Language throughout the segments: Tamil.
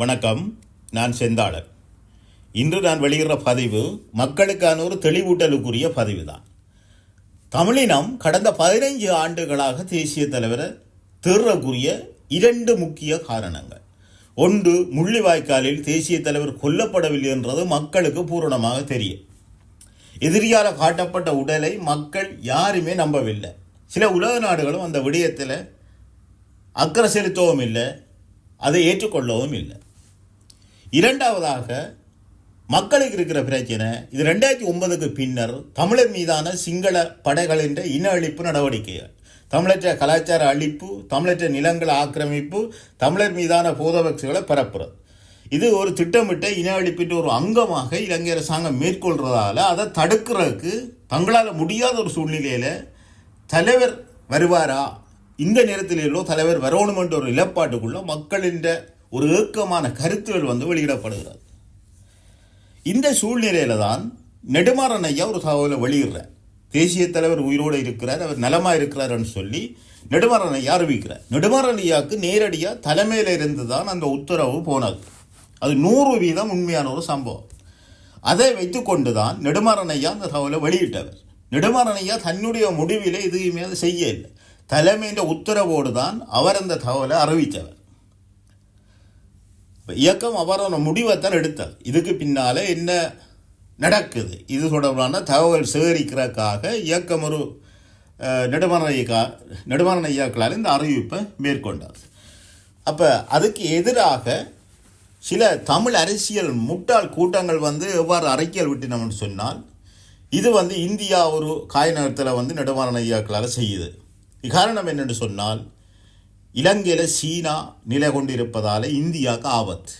வணக்கம் நான் செந்தாளன். இன்று நான் வெளியிடுற பதிவு மக்களுக்கான ஒரு தெளிவூட்டலுக்குரிய பதிவு தான் தமிழினம் கடந்த பதினைஞ்சு ஆண்டுகளாக தேசிய தலைவரை தேர்றக்குரிய இரண்டு முக்கிய காரணங்கள். ஒன்று முள்ளிவாய்க்காலில் தேசிய தலைவர் கொல்லப்படவில்லை என்றது மக்களுக்கு பூரணமாக தெரியும். எதிரியால் காட்டப்பட்ட உடலை மக்கள் யாருமே நம்பவில்லை. சில உலக நாடுகளும் அந்த விடயத்தில் அக்கறை செலுத்தவும் இல்லை அதை ஏற்றுக்கொள்ளவும் இல்லை. இரண்டாவதாக மக்களுக்கு இருக்கிற பிரச்சனை இது ரெண்டாயிரத்தி ஒன்பதுக்கு பின்னர் தமிழர் மீதான சிங்கள படைகளின் இன அழிப்பு நடவடிக்கைகள். தமிழற்ற கலாச்சார அழிப்பு தமிழற்ற நிலங்கள் ஆக்கிரமிப்பு தமிழர் மீதான போதவக்சுகளை பரப்புறது. இது ஒரு திட்டமிட்ட இன அழிப்பின் ஒரு அங்கமாக இலங்கை அரசாங்கம் மேற்கொள்றதால அதை தடுக்கிறதுக்கு தங்களால் முடியாத ஒரு சூழ்நிலையில் தலைவர் வருவாரா? இந்த நேரத்திலோ தலைவர் வரணும் என்ற ஒரு நிலப்பாட்டுக்குள்ள மக்களின் ஒரு ஏக்கமான கருத்துகள் வந்து வெளியிடப்படுகிறது. இந்த சூழ்நிலையில தான் நெடுமாறன் ஐயா ஒரு தகவலை வெளியிடுறார் தேசிய தலைவர் உயிரோடு இருக்கிறார் அவர் நலமாக இருக்கிறார்னு சொல்லி நெடுமாறன் ஐயா அறிவிக்கிறார். நெடுமாறன் ஐயாவுக்கு நேரடியாக தலைமையில் இருந்து தான் அந்த உத்தரவு போனது. அது நூறு வீதம் உண்மையான ஒரு சம்பவம். அதை வைத்துக்கொண்டு தான் நெடுமாறன் ஐயா அந்த தகவலை வெளியிட்டவர். நெடுமாறன் ஐயா தன்னுடைய முடிவில் எதுவுமே அதை செய்ய இல்லை தலைமையின் உத்தரவோடு தான் அவர் அந்த தகவலை அறிவித்தவர். இப்ப இயக்கம் அவரோட முடிவைத்தான் எடுத்தார் இதுக்கு பின்னாலே என்ன நடக்குது? இது தொடர்பான தகவல் சேகரிக்கிறதுக்காக இயக்கம் ஒரு அஹ், நெடுமாறன் ஐயா இந்த அறிவிப்பை மேற்கொண்டார். அப்போ அதுக்கு எதிராக சில தமிழ் அரசியல் முட்டாள் கூட்டங்கள் வந்து எவ்வாறு அறிக்கையில் விட்டினோம்னு சொன்னால் இது வந்து இந்தியா ஒரு காய் நகரத்தில் வந்து நெடுமரண இயக்கலால் செய்யுது. காரணம் என்னென்னு சொன்னால் இலங்கையில் சீனா நிலை கொண்டிருப்பதால் இந்தியாவுக்கு ஆபத்து.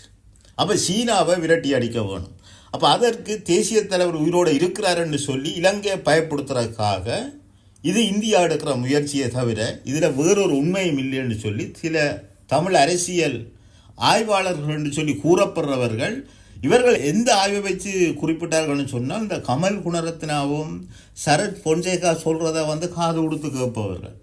அப்போ சீனாவை விரட்டி அடிக்க வேணும். அப்போ அதற்கு தேசிய தலைவர் உயிரோடு இருக்கிறாருன்னு சொல்லி இலங்கையை பயப்படுத்துறதுக்காக இது இந்தியா எடுக்கிற முயற்சியை தவிர இதில் வேறொரு உண்மையும் இல்லைன்னு சொல்லி சில தமிழ் அரசியல் ஆய்வாளர்கள்னு சொல்லி கூறப்படுறவர்கள் இவர்கள் எந்த ஆய்வை வச்சு குறிப்பிட்டார்கள்னு சொன்னால் இந்த கமல் குணரத்னாவும் சரத் பொன்சேகா சொல்கிறத வந்து காது கொடுத்து கேட்பவர்கள்.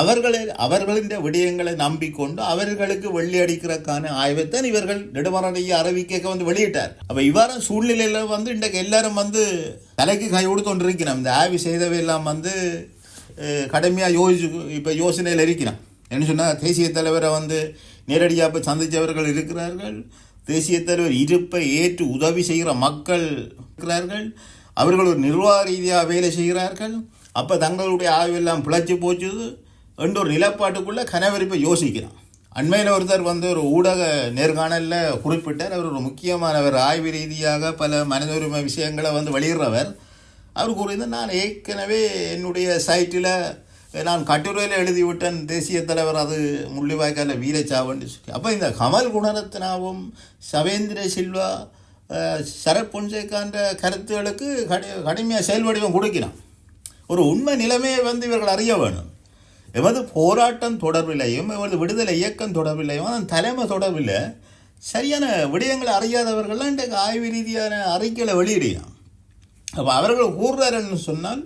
அவர்களை அவர்களின் விடயங்களை நம்பிக்கொண்டு அவர்களுக்கு வெள்ளி அடிக்கிறதுக்கான ஆய்வைத்தான் இவர்கள் நெடுமரணையை அறிவிக்க வந்து வெளியிட்டார். அப்ப இவ்வாறு சூழ்நிலையில வந்து இன்றைக்கு எல்லாரும் வந்து தலைக்கு கை கொடுத்து கொண்டிருக்கிறோம் இந்த ஆய்வு செய்தவை எல்லாம் வந்து கடுமையாக யோசிச்சு இப்போ யோசனையில் இருக்கிறோம். என்ன சொன்னால் தேசிய தலைவரை வந்து நேரடியாக போய் சந்தித்தவர்கள் இருக்கிறார்கள். தேசிய தலைவர் இருப்பை ஏற்று உதவி செய்கிற மக்கள் இருக்கிறார்கள். அவர்கள் ஒரு நிர்வாக ரீதியாக வேலை செய்கிறார்கள். அப்போ தங்களுடைய ஆய்வெல்லாம் பிழைச்சி போச்சுது. என்ற ஒரு நிலப்பாட்டுக்குள்ளே கனவரிப்பை யோசிக்கிறான். அண்மையில் ஒருத்தர் வந்து ஒரு ஊடக நேர்காணலில் குறிப்பிட்டார். அவர் ஒரு முக்கியமானவர். ஆய்வு ரீதியாக பல மனித உரிமை விஷயங்களை வந்து வெளியிடுறவர். அவர் கூறியது நான் ஏற்கனவே என்னுடைய சைட்டில் நான் கட்டுரையில் எழுதிவிட்டேன். தேசிய தலைவர் அது முள்ளிவாய்க்கால வீரச்சாவன்னு சொல்லி அப்போ இந்த கமல் குணரத்னாவும் சவேந்திர சில்வா அஹ், சரத் பொன்சேகான்ற கருத்துகளுக்கு கடி கடுமையாக செயல்வடிவம் கொடுக்கிறான். ஒரு உண்மை நிலைமையை வந்து இவர்கள் அறிய வேணும். எமது போராட்டம் தொடர்பிலையும் எமது விடுதலை இயக்கம் தொடர்பிலையும் அதன் தலைமை தொடர்பில் சரியான விடயங்களை அறியாதவர்கள்லாம் இன்றைக்கு ஆய்வு ரீதியான அறிக்கைகளை வெளியிடுகிறான். அப்போ அவர்கள் கூறுறாருன்னு சொன்னால்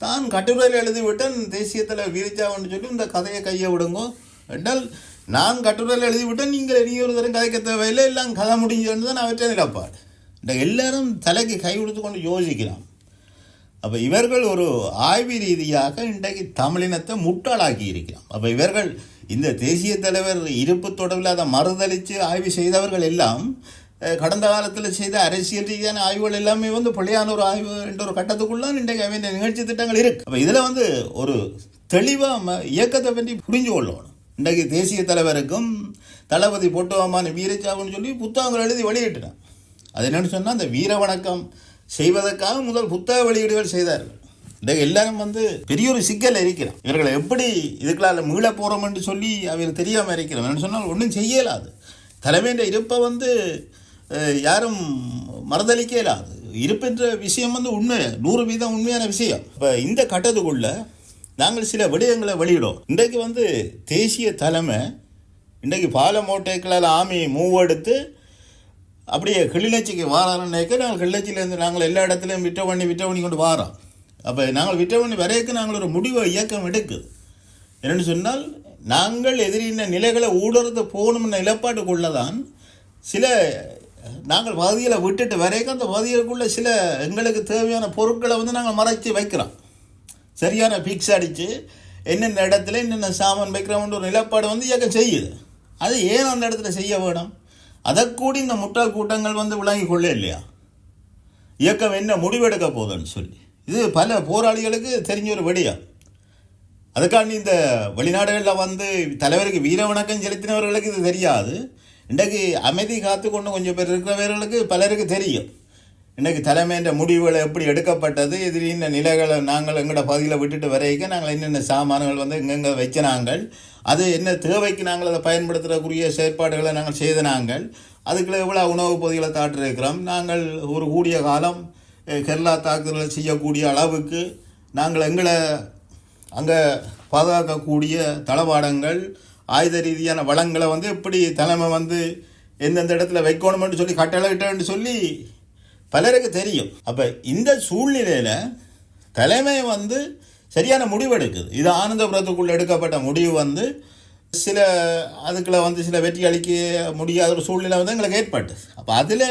தான் கட்டுரையில் எழுதிவிட்டேன் தேசியத்தில் வீரிச்சாவன்னு சொல்லி இந்த கதையை கையை விடுங்கோ என்றால் நான் கட்டுரையில் எழுதிவிட்டேன் நீங்கள் இனி ஒரு தரம் கதைக்க தேவையில்லை எல்லாம் கதை முடிஞ்சதுன்னு தான் அவற்றை நிலப்பாடு இந்த எல்லாரும் தலைக்கு கை கொடுத்து கொண்டு யோசிக்கிறான். அப்போ இவர்கள் ஒரு ஆய்வு ரீதியாக இன்றைக்கு தமிழினத்தை முட்டாளாக்கி இருக்கிறான். அப்போ இவர்கள் இந்த தேசிய தலைவர் இருப்பு தொடர்பில் அதை மறுதளித்து ஆய்வு செய்தவர்கள் எல்லாம் கடந்த காலத்தில் செய்த அரசியல் ரீதியான ஆய்வுகள் எல்லாமே வந்து பிள்ளையான ஒரு ஆய்வு என்ற ஒரு கட்டத்துக்குள்ள இன்றைக்கு அவன் நிகழ்ச்சி திட்டங்கள் இருக்கு. அப்போ இதில் வந்து ஒரு தெளிவாக இயக்கத்தை பற்றி புரிஞ்சு கொள்ளணும். இன்றைக்கு தேசிய தலைவருக்கும் தளபதி பொட்டுவமான வீரச்சாவுன்னு சொல்லி புத்தகங்கள் எழுதி வெளியிட்டுட்டான். அது என்னென்னு சொன்னால் அந்த வீர வணக்கம் செய்வதற்காக முதல் புத்தக வெளியீடுகள் செய்தார்கள். இந்த எல்லாரும் வந்து பெரிய ஒரு சிக்கல் இருக்கிறோம். இவர்களை எப்படி இதுக்களால் மீள போகிறோம் என்று சொல்லி அவர் தெரியாமல் இருக்கிறோம். என்று சொன்னால் ஒன்றும் செய்யலாது. தலைமையின் இருப்பை வந்து யாரும் மறுதளிக்க இயலாது இருப்புன்ற விஷயம் வந்து உண்மை. நூறு வீதம் உண்மையான விஷயம். இப்போ இந்த கட்டத்துக்குள்ள நாங்கள் சில விடயங்களை வெளியிடும் இன்றைக்கு வந்து தேசிய தலைமை இன்றைக்கு பாலமோட்டைக்களால் ஆமி மூவெடுத்து அப்படியே கிளிநொச்சிக்கு வாரானுனாக்க நாங்கள் கிளிநொச்சியிலேருந்து நாங்கள் எல்லா இடத்துலையும் விட்ட பண்ணி விட்ட பண்ணி கொண்டு வாரோம். அப்போ நாங்கள் விட்ட பண்ணி வரைக்கும் நாங்கள் ஒரு முடிவை இயக்கம் எடுக்குது. என்னென்னு சொன்னால் நாங்கள் எதிரின நிலைகளை ஊடுறது போகணும்னு நிலப்பாட்டுக்குள்ள தான் சில நாங்கள் பகுதியில் விட்டுட்டு வரைக்கும் அந்த பகுதிகளுக்குள்ள சில எங்களுக்கு தேவையான பொருட்களை வந்து நாங்கள் மறைச்சி வைக்கிறோம். சரியான பிக்ஸ் அடித்து என்னென்ன இடத்துல என்னென்ன சாமான் வைக்கிறோம்ன்ற ஒரு நிலப்பாடு வந்து இயக்கம் செய்யுது. அது ஏன் அந்த இடத்துல செய்ய வேணும்? அதை கூடி இந்த முட்டாள் கூட்டங்கள் வந்து விளங்கி கொள்ள இல்லையா? இயக்கம் என்ன முடிவெடுக்க போகுதுன்னு சொல்லி. இது பல போராளிகளுக்கு தெரிஞ்ச ஒரு வெடியா அதுக்காண்டி இந்த வெளிநாடுகளில் வந்து தலைவருக்கு வீர வணக்கம் செலுத்தினவர்களுக்கு இது தெரியாது. இன்றைக்கு அமைதி காத்து கொண்டு கொஞ்சம் பேர் இருக்கிறவர்களுக்கு பலருக்கு தெரியும். இன்றைக்கு தலைமைன்ற முடிவுகள் எப்படி எடுக்கப்பட்டது எதிரின் நிலைகளை நாங்கள் எங்களோட பகுதியில் விட்டுட்டு வரைக்கும் நாங்கள் என்னென்ன சாமான்கள் வந்து எங்கெங்கே வச்சினாங்கள் அது என்ன தேவைக்கு நாங்கள் அதை பயன்படுத்துகிறக்குரிய செயற்பாடுகளை நாங்கள் செய்த நாங்கள் அதுக்குள்ள எவ்வளோ உணவுப் பொதிகளை தாட்டிருக்கிறோம் நாங்கள் ஒரு கூடிய காலம் கேரளா தாக்குதல்கள் செய்யக்கூடிய அளவுக்கு நாங்கள் எங்களை அங்கே பாதுகாக்கக்கூடிய தளவாடங்கள் ஆயுத ரீதியான வளங்களை வந்து எப்படி தலைமை வந்து எந்தெந்த இடத்துல வைக்கணும்னு சொல்லி கட்டளையிட்டேன்னு சொல்லி பலருக்கு தெரியும். அப்போ இந்த சூழ்நிலையில் தலைமை வந்து சரியான முடிவு எடுக்குது இது ஆனந்தபுரத்துக்குள்ளே எடுக்கப்பட்ட முடிவு வந்து சில அதுக்குள்ள வந்து சில வெற்றி அளிக்க முடியாத ஒரு சூழ்நிலை வந்து எங்களுக்கு ஏற்பட்டு அப்போ அதில்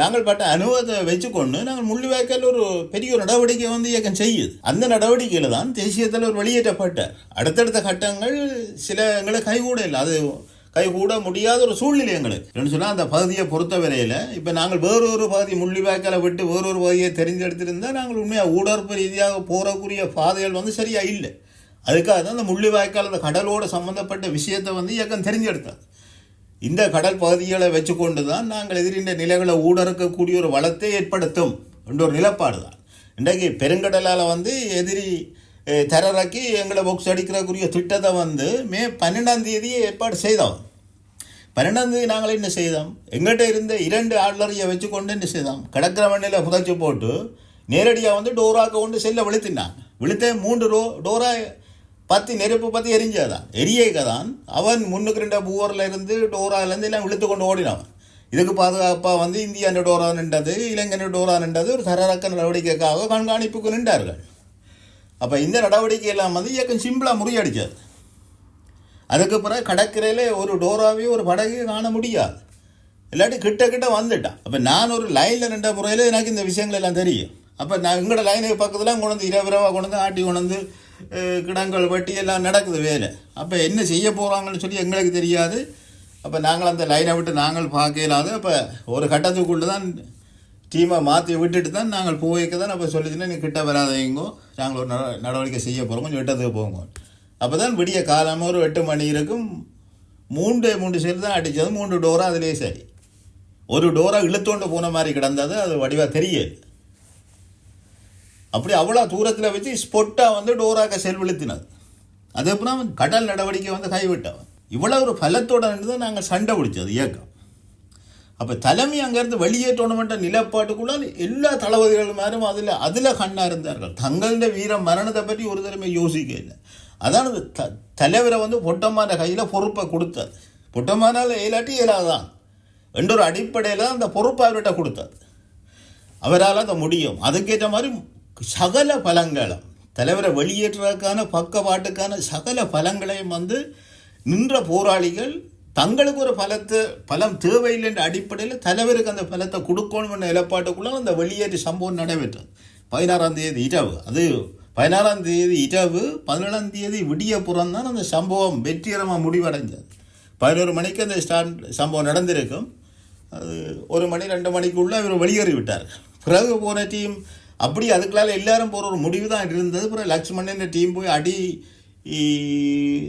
நாங்கள் பட்ட அனுபவத்தை வச்சுக்கொண்டு நாங்கள் முள்ளிவாய்க்கால் ஒரு பெரிய ஒரு நடவடிக்கை வந்து இயக்கம் செய்யுது. அந்த நடவடிக்கையில் தான் தேசிய தலைவர் வெளியேற்றப்பட்டார். அடுத்தடுத்த கட்டங்கள் சில எங்களை கைகூட இல்லை. அது கைகூட முடியாத ஒரு சூழ்நிலை எங்களுக்கு. சொன்னால் அந்த பகுதியை பொறுத்த வரையில் இப்போ நாங்கள் வேறொரு பகுதி முள்ளிவாய்க்காலை விட்டு வேறொரு பகுதியை தெரிஞ்செடுத்திருந்தால் நாங்கள் உண்மையாக ஊடறுப்பு ரீதியாக போகக்கூடிய பாதைகள் வந்து சரியாக இல்லை. அதுக்காக தான் அந்த முள்ளிவாய்க்கால் அந்த கடலோட சம்மந்தப்பட்ட விஷயத்தை வந்து இயக்கம் தெரிஞ்செடுத்தாங்க இந்த கடல் பகுதிகளை வச்சுக்கொண்டு தான் நாங்கள் எதிரின்ற நிலைகளை ஊடறுக்கக்கூடிய ஒரு வளத்தை ஏற்படுத்தும் என்ற ஒரு நிலப்பாடு தான் இன்றைக்கு பெருங்கடலால் வந்து எதிரி தரறக்கி எங்களை பொக்ஸ் அடிக்கிறக்குரிய திட்டத்தை வந்து மே பன்னெண்டாம் தேதி ஏற்பாடு செய்தோம். பன்னெண்டாம் தேதி நாங்கள் என்ன செய்தோம்? எங்கிட்ட இருந்த இரண்டு ஆட்லரியை வச்சுக்கொண்டு என்ன செய்தோம்? கடற்கரை மண்ணில் புதைச்சி போட்டு நேரடியாக வந்து டோராக்க கொண்டு செல்ல விழுத்தினாங்க. விழுத்தே மூன்று ரோ டோரா பற்றி நெருப்பு பற்றி எரிஞ்சாதான் எரியேக்க தான் அவன் முன்னுக்கு ரெண்ட பூவரில் இருந்து டோராலேருந்து எல்லாம் இழுத்து கொண்டு ஓடினான். இதுக்கு பாதுகாப்பாக வந்து இந்தியாண்ட டோரா நின்றது இலங்கை டோரா நின்றது ஒரு தரரக்க நடவடிக்கைக்காக கண்காணிப்புக்கு நின்றார்கள். அப்போ இந்த நடவடிக்கையெல்லாம் வந்து இயக்கம் சிம்பிளாக முறியடிச்சது அதுக்கு பிறகு கடற்கரையில் ஒரு டோராவையும் ஒரு படகையும் காண முடியாது. இல்லாட்டி கிட்ட கிட்ட வந்துட்டான். அப்போ நான் ஒரு லைனில் நின்ற முறையில் எனக்கு இந்த விஷயங்கள் எல்லாம் தெரியும். அப்போ நான் எங்களோட லைனுக்கு பக்கத்தில் கொண்டு வந்து இரவு இரவாக கொண்டு வந்து ஆட்டி கொண்டு வந்து கிடங்கள் வெட்டி எல்லாம் நடக்குது வேலை. அப்போ என்ன செய்ய போகிறாங்கன்னு சொல்லி எங்களுக்கு தெரியாது. அப்போ நாங்கள் அந்த லைனை விட்டு நாங்கள் பார்க்க இயலாது. அப்போ ஒரு கட்டத்துக்குள்ளே தான் டீமை மாற்றி விட்டுட்டு தான் நாங்கள் போய்க்க தான் அப்போ சொல்லிச்சுன்னா நீ கிட்ட வராதீங்கோ நாங்கள் ஒரு நடவடிக்கை செய்ய போகிறோம் கொஞ்சம் விட்டத்துக்கு போங்க. அப்போ தான் விடிய காலமாக ஒரு எட்டு மணி இருக்கும். மூன்று மூன்று சைடு தான் அடித்தது மூன்று டோரா அதிலே சரி. ஒரு டோரா இழுத்தோண்டு போன மாதிரி கிடந்தது. அது வடிவாக தெரியாது அப்படி அவ்வளோ தூரத்தில் வச்சு ஸ்பொட்டாக வந்து டோராக்க செல்வெழுத்தினது அதுக்கப்புறம் அவன் கடல் நடவடிக்கை வந்து கைவிட்டவன். இவ்வளோ ஒரு பலத்தோட தான் நாங்கள் சண்டை பிடிச்சது இயக்கம். அப்போ தலைமை அங்கேருந்து வெளியேற்றணுமென்ற நிலப்பாட்டுக்குள்ள எல்லா தளபதிகள் மாதிரும் அதில் அதில் கண்ணாக இருந்தார்கள். தங்களோட வீர மரணத்தை பற்றி ஒரு தடவை யோசிக்க இல்லை அதான் அந்த த தலைவரை வந்து பொட்டமான கையில் பொறுப்பை கொடுத்தது. பொட்டமானால் இயலாட்டி இயலாதான் என்ற ஒரு அடிப்படையில் அந்த பொறுப்பை அவர்கிட்ட கொடுத்தது. அவரால் அதை முடியும். அதுக்கேற்ற மாதிரி சகல பலங்களும் தலைவரை வெளியேற்றுவதற்கான பக்கவாட்டுக்கான சகல பலங்களையும் வந்து நின்ற போராளிகள் தங்களுக்கு ஒரு பலத்தை பலம் தேவையில்லைன்ற அடிப்படையில் தலைவருக்கு அந்த பலத்தை கொடுக்கணும்னு நிலப்பாட்டுக்குள்ள அந்த வெளியேறி சம்பவம் நடைபெற்றது. பதினாறாம் தேதி இரவு அது பதினாறாம் தேதி இரவு பதினேழாம் தேதி விடிய புறம் தான் அந்த சம்பவம் வெற்றிகரமாக முடிவடைஞ்சது பதினோரு மணிக்கு அந்த ஸ்டாண்ட் சம்பவம் நடந்திருக்கும். அது ஒரு மணி ரெண்டு மணிக்குள்ளே இவர் வெளியேறி விட்டார் பிறகு போன டீம் அப்படி அதுக்குள்ளால எல்லாரும் போகிற ஒரு முடிவு தான் இருந்தது. பிறகு லக்ஷ்மணன் டீம் போய் அடி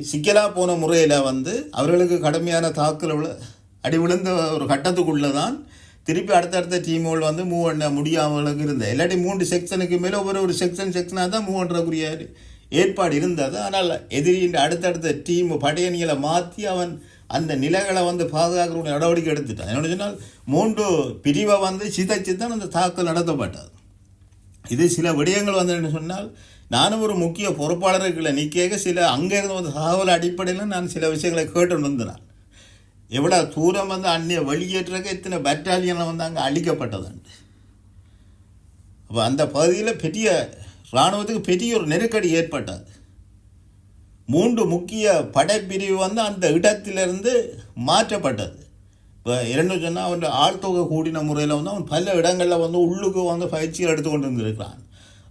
சிக்கலாக போன முறையில் வந்து அவர்களுக்கு கடுமையான தாக்குதல் அடி விழுந்த ஒரு கட்டத்துக்குள்ளே தான் திருப்பி அடுத்தடுத்த டீமுகள் வந்து மூவ் பண்ண முடியாமலுக்கு இருந்தது இல்லாட்டி மூன்று செக்ஷனுக்கு மேலே ஒவ்வொரு ஒரு செக்ஷன் செக்ஷனாக தான் மூவ் பண்ணுறக்குரிய ஏற்பாடு இருந்தது ஆனால் எதிரியின் அடுத்தடுத்த டீம் படையணிகளை மாற்றி அவன் அந்த நிலைகளை வந்து பாதுகாக்கிற நடவடிக்கை எடுத்துட்டான் என்னோட சொன்னால் மூன்று பிரிவை வந்து சிதைச்சு தான் அந்த தாக்கல் நடத்தப்பட்டது இது சில விடயங்கள் வந்து என்ன சொன்னால் நானும் ஒரு முக்கிய பொறுப்பாளர்களை நிற்க சில அங்கேருந்து வந்து தகவல் அடிப்படையில் நான் சில விஷயங்களை கேட்டு இருந்தேன். எவ்வளோ தூரம் வந்து அந்நிய வெளியேற்றக்க இத்தனை பட்டாலியனை வந்து அங்கே அழிக்கப்பட்டதுண்டு. அப்போ அந்த பகுதியில் பெரிய இராணுவத்துக்கு பெரிய ஒரு நெருக்கடி ஏற்பட்டது. மூன்று முக்கிய படைப்பிரிவு வந்து அந்த இடத்திலிருந்து மாற்றப்பட்டது. இப்போ இரண்டு சொன்னால் அவன் ஆழ்தொகை கூடின முறையில் வந்து அவன் பல இடங்களில் வந்து உள்ளுக்கு வந்து பயிற்சிகள் எடுத்துக்கொண்டு இருந்திருக்கிறான்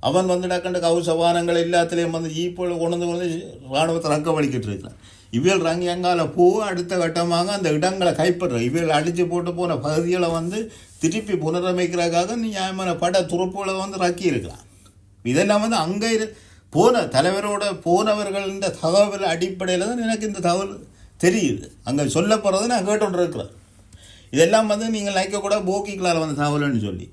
அவன் வந்து டக்கண்ட கவுசவானங்கள் எல்லாத்துலேயும் வந்து ஈப்போல் கொண்டு வந்து வந்து இராணுவத்தை ரக்கவழிக்கிட்டு இருக்கிறான் இவியல் ரங்கி அங்கால அடுத்த கட்டமாக அந்த இடங்களை கைப்பற்ற இவள் அடித்து போட்டு போன பகுதிகளை வந்து திருப்பி புனரமைக்கிறதுக்காக நியாயமான பட துருப்புகளை வந்து ரக்கி இருக்கிறான் இதெல்லாம் வந்து அங்கே இரு போன தலைவரோட போனவர்களின் தகவல் அடிப்படையில் தான் எனக்கு இந்த தகவல் தெரியுது. அங்கே சொல்ல போகிறத நான் கேட்டுட்டு இருக்கிறேன் இதெல்லாம் வந்து நீங்கள் லைக்க கூட போக்கிக்கலால் வந்த தகவல்னு சொல்லி.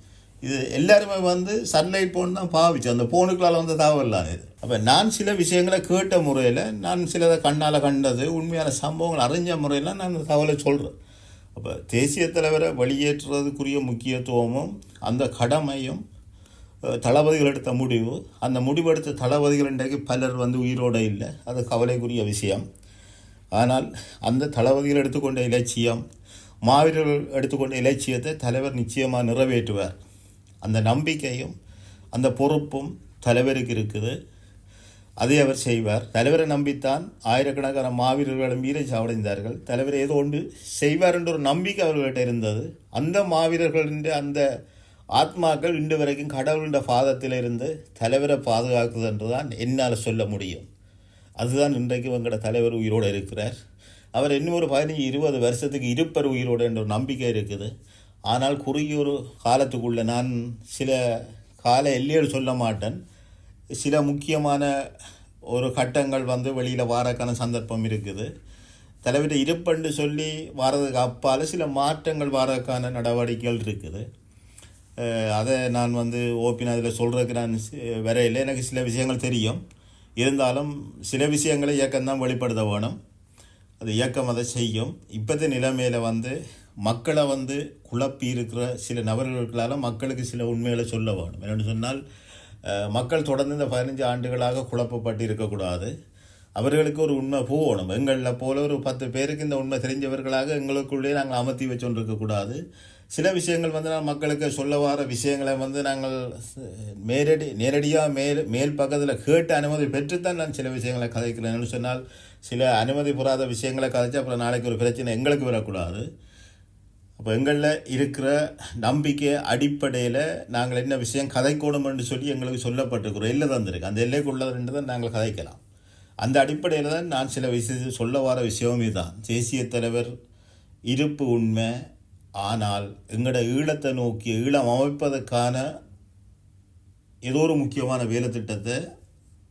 இது எல்லாருமே வந்து சன்லைட் ஃபோன் தான் பாவிச்சு அந்த போனுக்களால் வந்த தகவல் இது. அப்போ நான் சில விஷயங்களை கேட்ட முறையில் நான் சிலதை கண்ணால் கண்டது உண்மையான சம்பவங்கள் அறிஞ்ச முறையில் நான் அந்த தகவலை சொல்கிறேன் அப்போ தேசிய தலைவரை வெளியேற்றுறதுக்குரிய முக்கியத்துவமும் அந்த கடமையும் தளபதிகள் எடுத்த முடிவு அந்த முடிவெடுத்த தளபதிகள் இன்றைக்கு பலர் வந்து உயிரோடு இல்லை. அது கவலைக்குரிய விஷயம். ஆனால் அந்த தளபதிகள் எடுத்துக்கொண்ட இலட்சியம் மாவீரர்கள் எடுத்துக்கொண்ட இலட்சியத்தை தலைவர் நிச்சயமாக நிறைவேற்றுவார். அந்த நம்பிக்கையும் அந்த பொறுப்பும் தலைவருக்கு இருக்குது. அதை அவர் செய்வார். தலைவரை நம்பித்தான் ஆயிரக்கணக்கான மாவீரர்களும் வீர சாவடைந்தார்கள். தலைவர் ஏதோ ஒன்று செய்வார் என்ற ஒரு நம்பிக்கை அவர்கள்ட்ட இருந்தது. அந்த மாவீரர்களின் அந்த ஆத்மாக்கள் இன்று வரைக்கும் கடவுளின் பாதத்தில் இருந்து தலைவரை பாதுகாக்குது என்று தான் என்னால் சொல்ல முடியும். அதுதான் இன்றைக்கு எங்களோட தலைவர் உயிரோடு இருக்கிறார். அவர் இன்னும் ஒரு பதினஞ்சு இருபது வருஷத்துக்கு இருப்பர் உயிரோடு என்ற ஒரு நம்பிக்கை இருக்குது. ஆனால் குறுகிய ஒரு காலத்துக்குள்ள நான் சில கால எல்லைகள் சொல்ல மாட்டேன். சில முக்கியமான ஒரு கட்டங்கள் வந்து வெளியில் வாரக்கான சந்தர்ப்பம் இருக்குது. தலைவர் இருப்பண்டு சொல்லி வாரதுக்கு அப்பால் சில மாற்றங்கள் வாரக்கான நடவடிக்கைகள் இருக்குது. அதை நான் வந்து ஓப்பின் அதில் சொல்கிறதுக்கு நான் வரையில் எனக்கு சில விஷயங்கள் தெரியும். இருந்தாலும் சில விஷயங்களை இயக்கம்தான் வெளிப்படுத்த வேணும். அது இயக்கம் அதை செய்யும். இப்போத்த நிலைமையில் வந்து மக்களை வந்து குழப்பி இருக்கிற சில நபர்களுக்களால் மக்களுக்கு சில உண்மைகளை சொல்ல வேணும் என்னென்னு சொன்னால் மக்கள் தொடர்ந்து இந்த பதினஞ்சு ஆண்டுகளாக குழப்பப்பட்டு இருக்கக்கூடாது. அவர்களுக்கு ஒரு உண்மை போகணும். எங்களில் போல ஒரு பத்து பேருக்கு இந்த உண்மை தெரிஞ்சவர்களாக எங்களுக்குள்ளே நாங்கள் அமர்த்தி வச்சுன்னு இருக்கக்கூடாது சில விஷயங்கள் வந்து நான் மக்களுக்கு சொல்ல வர விஷயங்களை வந்து நாங்கள் நேரடி நேரடியாக மேல் மேல் பக்கத்தில் கேட்டு அனுமதி பெற்றுத்தான் நான் சில விஷயங்களை கதைக்கிறேன்னு சொன்னால் சில அனுமதி பெறாத விஷயங்களை கதைச்சு அப்புறம் நாளைக்கு ஒரு பிரச்சனை எங்களுக்கு வரக்கூடாது. அப்போ எங்களில் இருக்கிற நம்பிக்கை அடிப்படையில் நாங்கள் என்ன விஷயம் கதைக்கணும்னு சொல்லி எங்களுக்கு சொல்லப்பட்டிருக்கிறோம். எல்லை தந்திருக்கு. அந்த எல்லைக்குள்ளது தான் நாங்கள் கதைக்கலாம். அந்த அடிப்படையில் தான் நான் சில விஷயத்தை சொல்ல வர விஷயமே தான் தேசிய தலைவர் இருப்பு உண்மை. ஆனால் எங்களோட ஈழத்தை நோக்கி ஈழம் அமைப்பதற்கான ஏதோ ஒரு முக்கியமான வேலை திட்டத்தை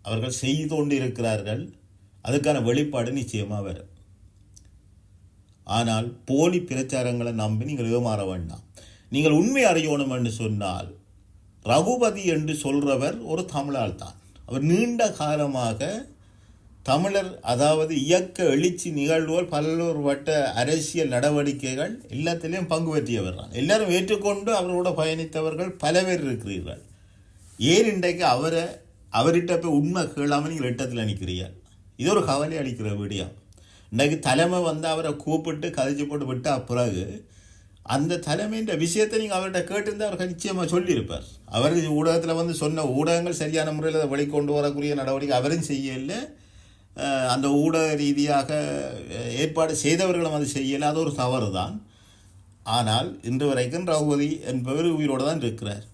அவர்கள் செய்து கொண்டு இருக்கிறார்கள் அதுக்கான வெளிப்பாடு நிச்சயமாக வரும். ஆனால் போலி பிரச்சாரங்களை நம்பி நீங்கள் ஏமாற வேண்டாம். நீங்கள் உண்மை அறியணும் என்று சொன்னால் ரகுபதி என்று சொல்றவர் ஒரு தமிழால் தான். அவர் நீண்ட காலமாக தமிழர் அதாவது இயக்க எழுச்சி நிகழ்வுகள் பல்வேறு வட்ட அரசியல் நடவடிக்கைகள் எல்லாத்திலையும் பங்கு பெற்றியவர் தான். எல்லாரும் ஏற்றுக்கொண்டு அவரோட பயணித்தவர்கள் பல பேர் இருக்கிறீர்கள். ஏன் இன்றைக்கு அவரை அவர்கிட்ட போய் உண்மை கேளாமல் நீங்கள் எட்டத்தில் நிற்கிறீர்கள்? இது ஒரு கவலை அளிக்கிற விடியம். இன்றைக்கு தலைமை வந்து அவரை கூப்பிட்டு கதைச்சு போட்டு விட்டால் பிறகு அந்த தலைமைன்ற விஷயத்தை நீங்கள் அவர்கிட்ட கேட்டிருந்தால் அவர் நிச்சயமாக சொல்லியிருப்பார். அவர் ஊடகத்தில் வந்து சொன்ன ஊடகங்கள் சரியான முறையில் அதை வெளிக்கொண்டு வரக்கூடிய நடவடிக்கை அவரும் செய்யலை. அந்த ஊடக ரீதியாக ஏற்பாடு செய்தவர்களும் அது செய்யலை. அது ஒரு தவறு தான் ஆனால் இன்று வரைக்கும் ரகுபதி என்பவர் உயிரோடு தான் இருக்கிறார்.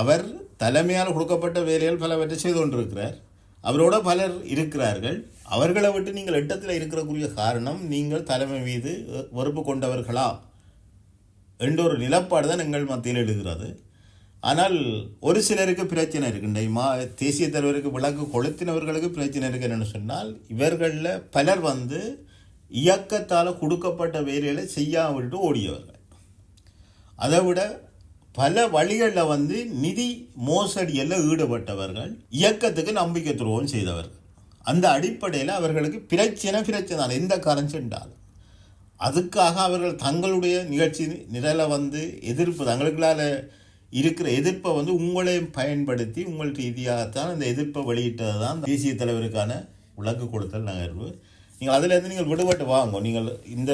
அவர் தலைமையால் கொடுக்கப்பட்ட வேலைகள் பலவற்றை செய்து கொண்டிருக்கிறார். அவரோட பலர் இருக்கிறார்கள். அவர்களை விட்டு நீங்கள் எட்டத்தில் இருக்கிறக்குரிய காரணம் நீங்கள் தலைமை மீது வறுப்பு வெறுப்பு கொண்டவர்களா? என்ற ஒரு நிலப்பாடு தான் எங்கள் மத்தியில் எழுகிறது. ஆனால் ஒரு சிலருக்கு பிரச்சனை இருக்குண்டை மா தேசிய தலைவருக்கு விளக்கு கொளுத்தினவர்களுக்கு பிரச்சனை இருக்குன்னு சொன்னால் இவர்களில் பலர் வந்து இயக்கத்தால் கொடுக்கப்பட்ட வேலைகளை செய்யாம விட்டு ஓடியவர்கள். அதை விட பல வழிகளில் வந்து நிதி மோசடியில் ஈடுபட்டவர்கள் இயக்கத்துக்கு நம்பிக்கை துரோகம் செய்தவர்கள். அந்த அடிப்படையில் அவர்களுக்கு பிரச்சனை பிரச்சனை. தான் எந்த கரன்சி என்றாலும் அதுக்காக அவர்கள் தங்களுடைய நிகழ்ச்சி நிரலை வந்து எதிர்ப்பு தங்களுக்குள்ளால் இருக்கிற எதிர்ப்பை வந்து உங்களையும் பயன்படுத்தி உங்கள் ரீதியாகத்தான் அந்த எதிர்ப்பை வெளியிட்டது தான் தேசிய தலைவருக்கான விளக்கு கொடுத்தல் நகர்வு. நீங்கள் அதிலேருந்து நீங்கள் விடுபட்டு வாங்க. நீங்கள் இந்த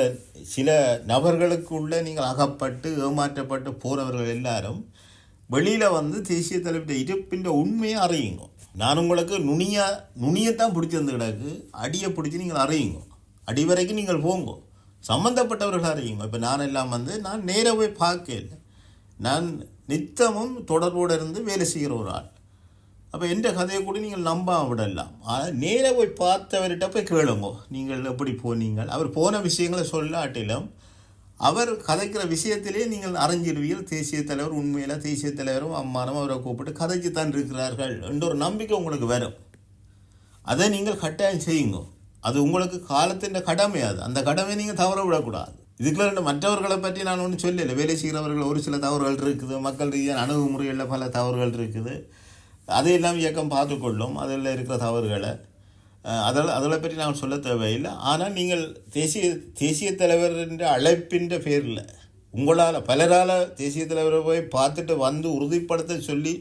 சில நபர்களுக்குள்ளே நீங்கள் அகப்பட்டு ஏமாற்றப்பட்டு போகிறவர்கள் எல்லாரும் வெளியில் வந்து தேசிய தலைவருடைய இருப்பின்ற உண்மையை அறியுங்க. நான் உங்களுக்கு நுனியா நுனியத்தான் பிடிச்சிருந்து கிடக்கு அடியை பிடிச்சி நீங்கள் அறையுங்க. அடி வரைக்கும் நீங்கள் போங்க. சம்மந்தப்பட்டவர்கள் அறியும் இப்போ நான் எல்லாம் வந்து நான் நேராக போய் பார்க்கல. நான் நித்தமும் தொடர்போடு இருந்து வேலை செய்கிற ஒரு ஆள். அப்போ எந்த கதையை கூட நீங்கள் நம்ப விடலாம். நேராக போய் பார்த்தவர்கிட்ட போய் கேளுங்கோ. நீங்கள் எப்படி போனீங்கள்? அவர் போன விஷயங்களை சொல்லாட்டிலும் அவர் கதைக்கிற விஷயத்திலே நீங்கள் அறிஞ்சிடுவீர்கள். தேசிய தலைவர் உண்மையில் தேசிய தலைவரும் அம்மானும் அவரை கூப்பிட்டு கதைச்சுத்தான் இருக்கிறார்கள் என்ற ஒரு நம்பிக்கை உங்களுக்கு வரும். அதை நீங்கள் கட்டாயம் செய்யுங்க. அது உங்களுக்கு காலத்தின் கடமை அது. அந்த கடமையை நீங்கள் தவற விடக்கூடாது. இதுக்குள்ள ரெண்டு மற்றவர்களை பற்றி நான் ஒன்றும் சொல்லலை. வேலை செய்கிறவர்கள் ஒரு சில தவறுகள் இருக்குது. மக்கள் ரீதியான அணுகுமுறைகளில் பல தவறுகள் இருக்குது. அதையெல்லாம் இயக்கம் பார்த்துக்கொள்ளும். அதில் இருக்கிற தவறுகளை அதில் அதில் பற்றி நான் சொல்ல தேவையில்லை. ஆனால் நீங்கள் தேசிய தேசிய தலைவர் என்ற அழைப்பின்ற பேரில் உங்களால் பலரால் தேசிய தலைவரை போய் பார்த்துட்டு வந்து உறுதிப்படுத்த சொல்லி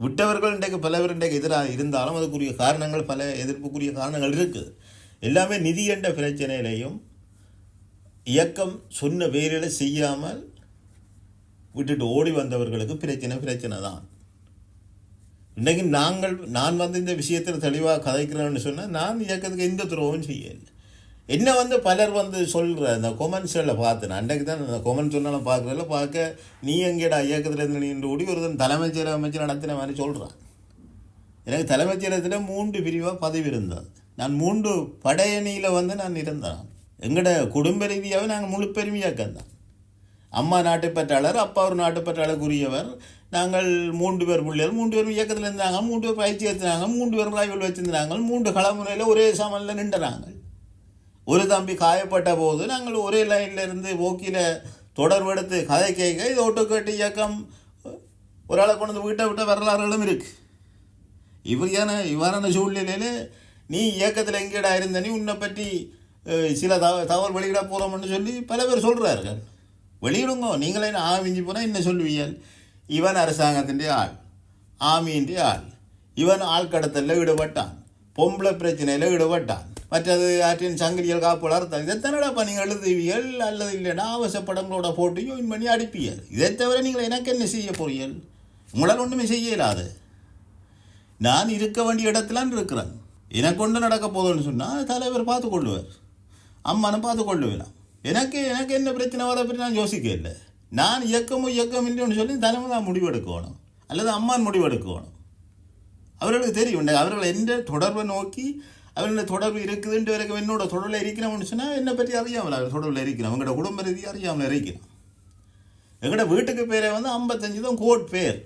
விட்டவர்கள் இன்றைக்கு பலவர் இன்றைக்கு எதிராக இருந்தாலும் அதுக்குரிய காரணங்கள் பல எதிர்ப்புக்குரிய காரணங்கள் இருக்குது எல்லாமே நிதி என்ற பிரச்சனையிலையும் இயக்கம் சொன்ன வேலைகளை செய்யாமல் விட்டுட்டு ஓடி வந்தவர்களுக்கு பிரச்சனை பிரச்சனை தான் இன்றைக்கு நாங்கள் நான் வந்து இந்த விஷயத்தில் தெளிவாக கதைக்கிறேன்னு சொன்னால் நான் இயக்கத்துக்கு எந்த துரோகம் செய்யலை. என்ன வந்து பலர் வந்து சொல்கிற அந்த கொமெண்ட்ஸில் பார்த்தேன். அன்றைக்கு தான் அந்த கொமெண்ட் சொன்னாலும் பார்க்குறதில்ல பார்க்க நீ எங்கேடா இயக்கத்தில் இருந்து நின்று ஓடி ஒருத்தன் தலைமைச் செயலக அமைச்சர் நடத்தின மாதிரி சொல்கிறான் எனக்கு தலைமைச் செயலகத்தில் மூன்று பிரிவாக பதவி இருந்தது. நான் மூன்று படையணியில் வந்து நான் இருந்தேன். எங்களோட குடும்ப ரீதியாகவே நாங்கள் முழு பெருமையாக்கம் தான் அம்மா நாட்டுப்பற்றாளர் அப்பா ஒரு நாட்டுப்பற்றாளருக்குரியவர் நாங்கள் மூன்று பேர் பிள்ளைகள் மூன்று பேரும் இயக்கத்தில் இருந்தாங்க மூன்று பேர் பயிற்சி எடுத்தாங்க மூன்று பேரும் ராய்வில் வச்சிருந்தாங்க மூன்று களமுனையில் ஒரே சமனில் நின்றுறாங்க ஒரு தம்பி காயப்பட்ட போது நாங்கள் ஒரே லைனில் இருந்து ஓக்கியில் தொடர்பு எடுத்து கதை கேட்க இது ஒட்டுக்கட்டு இயக்கம். ஒரு ஆளை கொண்டு வந்து வீட்டை விட்ட வரலாறுகளும் இருக்குது இவரியான இவ்வாறான சூழ்நிலையில் நீ இயக்கத்தில் எங்கேடா இருந்த நீ உன்னை பற்றி சில தவ தவறு வெளியிட போகிறோம்னு சொல்லி பல பேர் சொல்கிறார்கள் வெளியிடுங்க நீங்களே நான் ஆவிஞ்சி போனால் என்ன சொல்லுவீங்க இவன் ഇവൻ ஆள் ആൾ ஆள். இவன் ஆள் ആൾക്കടത്തല്ല ഇടപെട്ടാൻ பொம்பளை பிரச்சனையில் ഇടപെട്ടാൻ மற்றது ஆற்றின் சங்கிலியல் காப்பு வளர்த்தாங்க இதை தானடாப்பா நீங்கள் எழுதுவீர்கள்? அல்லது இல்லைன்னா அவசர படங்களோட போட்டு ஜாயின் பண்ணி அடிப்பீர்கள். இதை தவிர நீங்கள் எனக்கு என்ன செய்ய போறீர்கள்? உங்களால் ஒன்றுமே செய்ய இயலாது நான் இருக்க வேண்டிய இடத்துலான் இருக்கிறேன். எனக்கு ஒன்று நடக்க போதும்னு சொன்னால் தலைவர் பார்த்து கொள்ளுவார். அம்மானும் பார்த்து கொள்ளுவேலாம் எனக்கு எனக்கு என்ன பிரச்சனை வர பற்றி நான் யோசிக்க இல்லை நான் இயக்கமும் இயக்கம் இல்லைன்னு சொல்லி தலைமை தான் முடிவெடுக்கணும். அல்லது அம்மான் முடிவெடுக்கணும். அவர்களுக்கு தெரியும். அவர்கள் எந்த தொடர்பை நோக்கி அவர்களோட தொடர்பு இருக்குதுன்ற வரைக்கும் என்னோட தொடர்பில் இருக்கிறவன்னு சொன்னால் என்னை பற்றி அறியாமல். அவர் தொடர்பில் இருக்கிறோம் எங்களோட குடும்ப ரீதியாக அறியாமல் இருக்கிறோம் எங்களோட வீட்டுக்கு பேரே வந்து ஐம்பத்தஞ்சு தான் கோட் பேர்.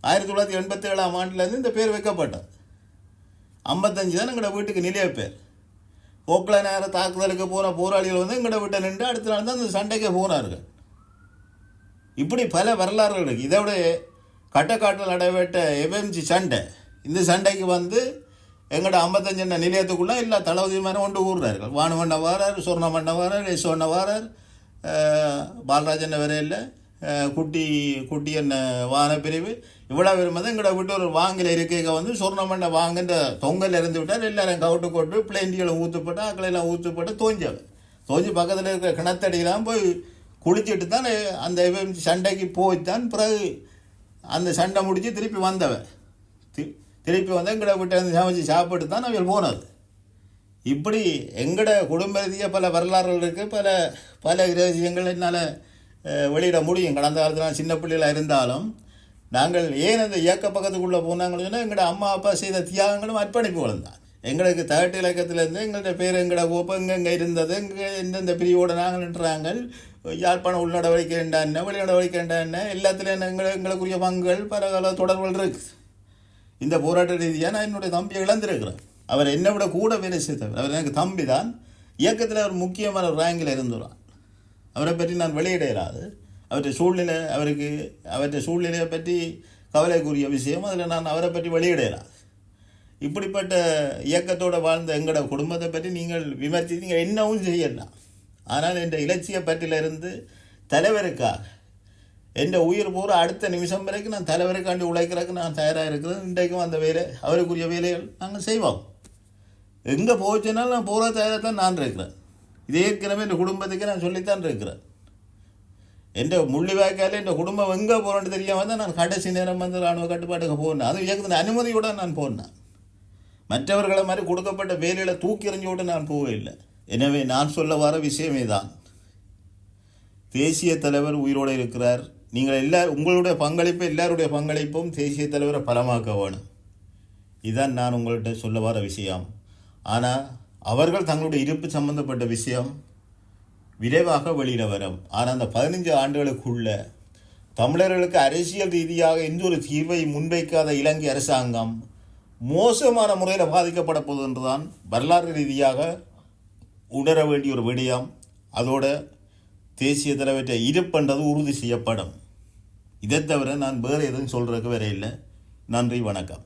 ஆயிரத்தி தொள்ளாயிரத்தி எண்பத்தி ஏழாம் ஆண்டுலேருந்து இந்த பேர் வைக்கப்பட்டது. ஐம்பத்தஞ்சு தான் எங்களோட வீட்டுக்கு நிலைய பேர் ஓக்ல நேர தாக்குதலுக்கு போன போராளிகள் வந்து எங்கிட்ட விட்டு நின்று அடுத்த நாள் தான் அந்த சண்டைக்கே போனார்கள். இப்படி பல வரலாறுகள் இருக்குது இதை விட கட்டக்காட்டில் நடைபெற்ற எஃப்எம்ஜி சண்டை இந்த சண்டைக்கு வந்து எங்கள்ட ஐம்பத்தஞ்சு நிலையத்துக்குள்ளே எல்லா தளபதி மேலே கொண்டு ஊர்றார்கள் வானுவண்ண வாரார் சுவர்ணமண்ண வாரார் யசோண்ண வாரார் பாலராஜன் வரையில் குட்டி குட்டி என்ன வான பிரிவு இவ்வளோ இருந்தது எங்களோட விட்டு ஒரு வாங்கல இருக்கைக வந்து சொர்ணமண்ட வாங்கின்ற தொங்கல் இருந்து விட்டார் எல்லாரும் கவுட்டு கொட்டு பிளேண்டிகளை ஊற்றுப்பட்டு அக்களையெல்லாம் ஊற்றுப்பட்டு தோஞ்சாங்க. தோஞ்சி பக்கத்தில் இருக்கிற கிணத்தடியெல்லாம் போய் குளிச்சுட்டு தான் அந்த சண்டைக்கு போய்த்தான் பிறகு அந்த சண்டை முடித்து திருப்பி வந்தவன் திருப்பி வந்து எங்கட வீட்டை வந்து சமைச்சு சாப்பிட்டு தான் அவள் போனது. இப்படி எங்கட குடும்ப ரீதியாக பல வரலாறுகள் இருக்குது பல பல ரகசியங்கள் என்னால் வெளியிட முடியும். கடந்த காலத்தில் நான் சின்ன பிள்ளைகளாக இருந்தாலும் நாங்கள் ஏன் அந்த இயக்க பக்கத்துக்குள்ளே போனாங்கன்னு சொன்னால் எங்களோட அம்மா அப்பா செய்த தியாகங்களும் அர்ப்பணிப்புகளும் தான். எங்களுக்கு தகட்டு இலக்கத்திலேருந்து எங்கள்கிட்ட பேர் எங்களோட கோப்பம் எங்கெங்கே இருந்தது எங்கே எந்தெந்த பிரிவோடு நாங்கள் நின்றாங்க யாழ்ப்பாணம் உள்நடவடிக்கை வேண்டா என்ன வெளிநடவடிக்கை வேண்டா என்ன எல்லாத்துலேயும் எங்களை எங்களுக்குரிய பங்குகள் பல பல தொடர்புகள் இருக்குது. இந்த போராட்ட ரீதியாக நான் என்னுடைய தம்பியை இழந்திருக்கிறேன். அவர் என்னை விட கூட வேலை செய்தவர். அவர் எனக்கு தம்பி தான் இயக்கத்தில் அவர் முக்கியமான ரேங்கில் இருந்துள்ளார். அவரை பற்றி நான் வெளியிடையிறாது அவருடைய சூழ்நிலை அவருக்கு அவருடைய சூழ்நிலையை பற்றி கவலைக்குரிய விஷயம். அதில் நான் அவரை பற்றி வெளியிடலாம் இப்படிப்பட்ட இயக்கத்தோடு வாழ்ந்த எங்களோட குடும்பத்தை பற்றி நீங்கள் விமர்சி நீங்கள் என்னவும் செய்யலாம் ஆனால் என்ற இலட்சிய பற்றிலிருந்து தலைவருக்காக என் உயிர் பூரா அடுத்த நிமிஷம் வரைக்கும் நான் தலைவருக்காண்டி உழைக்கிறதுக்கு நான் தயாராக இருக்கிறேன். இன்றைக்கும் அந்த வேலை அவருக்குரிய வேலைகள் நாங்கள் செய்வோம். எங்கே போச்சுனாலும் நான் போகிற தயாராக தான் நான் இருக்கிறேன். இது ஏற்கனவே இந்த குடும்பத்துக்கு நான் சொல்லித்தான் இருக்கிறேன். என் முள்ளிவாய்க்கால என் குடும்பம் எங்கே போகிறோன்னு தெரியாமல் தான் நான் கடைசி நேரம் வந்து ராணுவ கட்டுப்பாட்டுக்கு போனேன் அதுவும் இயக்கத்தின் அனுமதியோட நான் போனேன் மற்றவர்களை மாதிரி கொடுக்கப்பட்ட வேலையில் தூக்கி எறிஞ்சு நான் போகவே இல்லை எனவே நான் சொல்ல வர விஷயமே தான் தேசிய தலைவர் உயிரோடு இருக்கிறார் நீங்கள் எல்லா உங்களுடைய பங்களிப்பு எல்லாருடைய பங்களிப்பும் தேசிய தலைவரை பலமாக்க வேணும் இதுதான் நான் உங்கள்கிட்ட சொல்ல வர விஷயம் ஆனால் அவர்கள் தங்களுடைய இருப்பு சம்பந்தப்பட்ட விஷயம் விரைவாக வெளியிட வரும். ஆனால் அந்த பதினஞ்சு ஆண்டுகளுக்குள்ள தமிழர்களுக்கு அரசியல் ரீதியாக எந்த ஒரு தீர்வை முன்வைக்காத இலங்கை அரசாங்கம் மோசமான முறையில் பாதிக்கப்பட போகுது என்றுதான் வரலாறு ரீதியாக உணர வேண்டிய ஒரு விடயம். அதோட தேசிய தலைவற்றை இருப்பன்றது உறுதி செய்யப்படும். இதை தவிர நான் வேறு எதுவும் சொல்கிறதுக்கு வேற இல்லை நன்றி வணக்கம்.